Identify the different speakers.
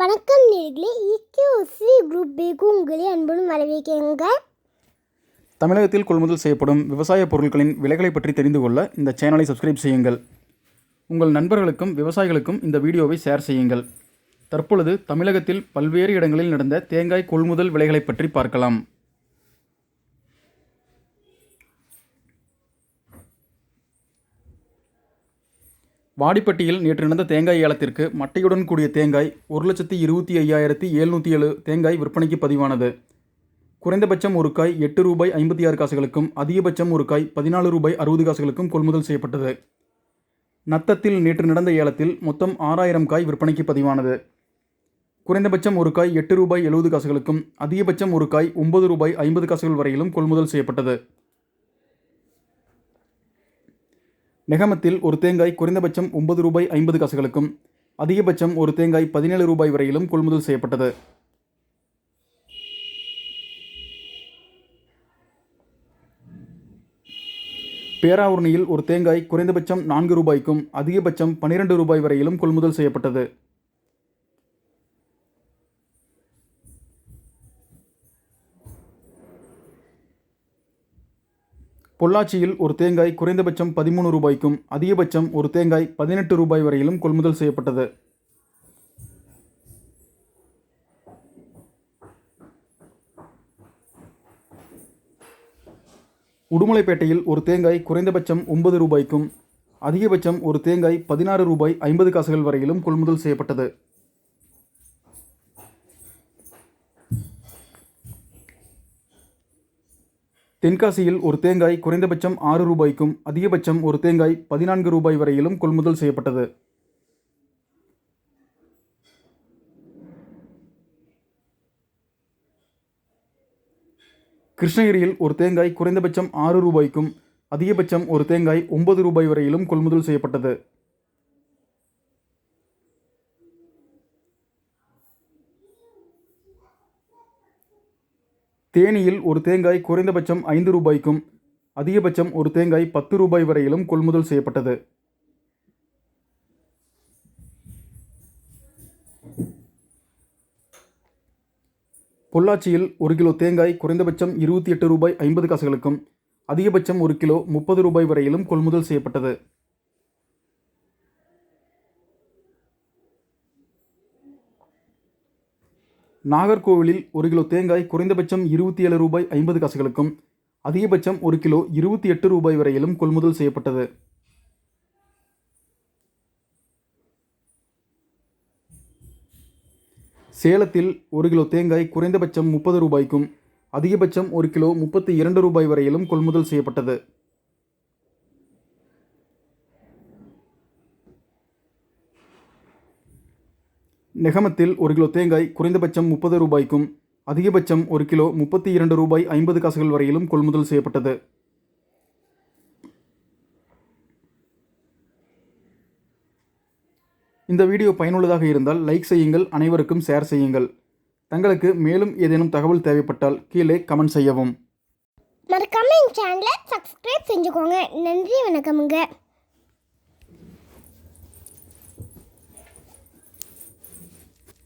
Speaker 1: வணக்கம் நேர்களே. இக்யூசி group bag உங்களை அன்புடன் வரவேற்கிறேங்க.
Speaker 2: தமிழகத்தில் கொள்முதல் செய்யப்படும் விவசாய பொருட்களின் விலைகளை பற்றி தெரிந்து கொள்ள இந்த சேனலை சப்ஸ்கிரைப் செய்யுங்கள். உங்கள் நண்பர்களுக்கும் விவசாயிகளுக்கும் இந்த வீடியோவை ஷேர் செய்யுங்கள். தற்பொழுது தமிழகத்தில் பல்வேறு இடங்களில் நடந்த தேங்காய் கொள்முதல் விலைகளை பற்றி பார்க்கலாம். வாடிப்பட்டியில் நேற்று நடந்த தேங்காய் ஏலத்திற்கு மட்டையுடன் கூடிய தேங்காய் ஒரு லட்சத்தி இருபத்தி ஐயாயிரத்தி எழுநூற்றி ஏழு தேங்காய் விற்பனைக்கு பதிவானது. குறைந்தபட்சம் ஒரு காய் எட்டு ரூபாய் ஐம்பத்தி ஆறு காசுகளுக்கும் அதிகபட்சம் ஒரு காய் பதினாலு ரூபாய் அறுபது காசுகளுக்கும் கொள்முதல் செய்யப்பட்டது. நத்தத்தில் நேற்று நடந்த ஏலத்தில் மொத்தம் ஆறாயிரம் காய் விற்பனைக்கு பதிவானது. குறைந்தபட்சம் ஒரு காய் எட்டு ரூபாய் எழுபது காசுகளுக்கும் அதிகபட்சம் ஒரு காய் ஒன்பது ரூபாய் ஐம்பது காசுகள் வரையிலும் கொள்முதல் செய்யப்பட்டது. நெகமத்தில் ஒரு தேங்காய் குறைந்தபட்சம் ஒன்பது ரூபாய் ஐம்பது காசுகளுக்கும் அதிகபட்சம் ஒரு தேங்காய் பதினேழு ரூபாய் வரையிலும் கொள்முதல் செய்யப்பட்டது. பேராவூர்ணியில் ஒரு தேங்காய் குறைந்தபட்சம் நான்கு ரூபாய்க்கும் அதிகபட்சம் பன்னிரண்டு ரூபாய் வரையிலும் கொள்முதல் செய்யப்பட்டது. பொள்ளாச்சியில் ஒரு தேங்காய் குறைந்தபட்சம் பதிமூணு ரூபாய்க்கும் அதிகபட்சம் ஒரு தேங்காய் பதினெட்டு ரூபாய் வரையிலும் கொள்முதல் செய்யப்பட்டது. உடுமலைப்பேட்டையில் ஒரு தேங்காய் குறைந்தபட்சம் ஒன்பது ரூபாய்க்கும் அதிகபட்சம் ஒரு தேங்காய் பதினாறு ரூபாய் ஐம்பது காசுகள் வரையிலும் கொள்முதல் செய்யப்பட்டது. தென்காசியில் ஒரு தேங்காய் குறைந்தபட்சம் ஆறு ரூபாய்க்கும் அதிகபட்சம் ஒரு தேங்காய் பதினான்கு ரூபாய் வரையிலும் கொள்முதல் செய்யப்பட்டது. கிருஷ்ணகிரியில் ஒரு தேங்காய் குறைந்தபட்சம் ஆறு ரூபாய்க்கும் அதிகபட்சம் ஒரு தேங்காய் ஒன்பது ரூபாய் வரையிலும் கொள்முதல் செய்யப்பட்டது. தேனியில் ஒரு தேங்காய் குறைந்தபட்சம் ஐந்து ரூபாய்க்கும் அதிகபட்சம் ஒரு தேங்காய் பத்து ரூபாய் வரையிலும் கொள்முதல் செய்யப்பட்டது. பொள்ளாச்சியில் ஒரு கிலோ தேங்காய் குறைந்தபட்சம் இருபத்தி எட்டு ரூபாய் ஐம்பது காசுகளுக்கும் அதிகபட்சம் ஒரு கிலோ முப்பது ரூபாய் வரையிலும் கொள்முதல் செய்யப்பட்டது. நாகர்கோவிலில் ஒரு கிலோ தேங்காய் குறைந்தபட்சம் இருபத்தி ஏழு ரூபாய் ஐம்பது காசுகளுக்கும் அதிகபட்சம் ஒரு கிலோ இருபத்தி எட்டு ரூபாய் வரையிலும் கொள்முதல் செய்யப்பட்டது. சேலத்தில் ஒரு கிலோ தேங்காய் குறைந்தபட்சம் முப்பது ரூபாய்க்கும் அதிகபட்சம் ஒரு கிலோ முப்பத்தி இரண்டு ரூபாய் வரையிலும் கொள்முதல் செய்யப்பட்டது. நெகமத்தில் ஒரு கிலோ தேங்காய் குறைந்தபட்சம் முப்பது ரூபாய்க்கும் அதிகபட்சம் ஒரு கிலோ முப்பத்தி இரண்டு ரூபாய் ஐம்பது காசுகள் வரையிலும் கொள்முதல் செய்யப்பட்டது. இந்த வீடியோ பயனுள்ளதாக இருந்தால் லைக் செய்யுங்கள் அனைவருக்கும் ஷேர் செய்யுங்கள். தங்களுக்கு மேலும் ஏதேனும் தகவல் தேவைப்பட்டால் கீழே கமெண்ட் செய்யவும்.
Speaker 1: மறக்காம எங்கள் சேனலை சப்ஸ்கிரைப் செஞ்சுக்கோங்க. நன்றி வணக்கமுங்க.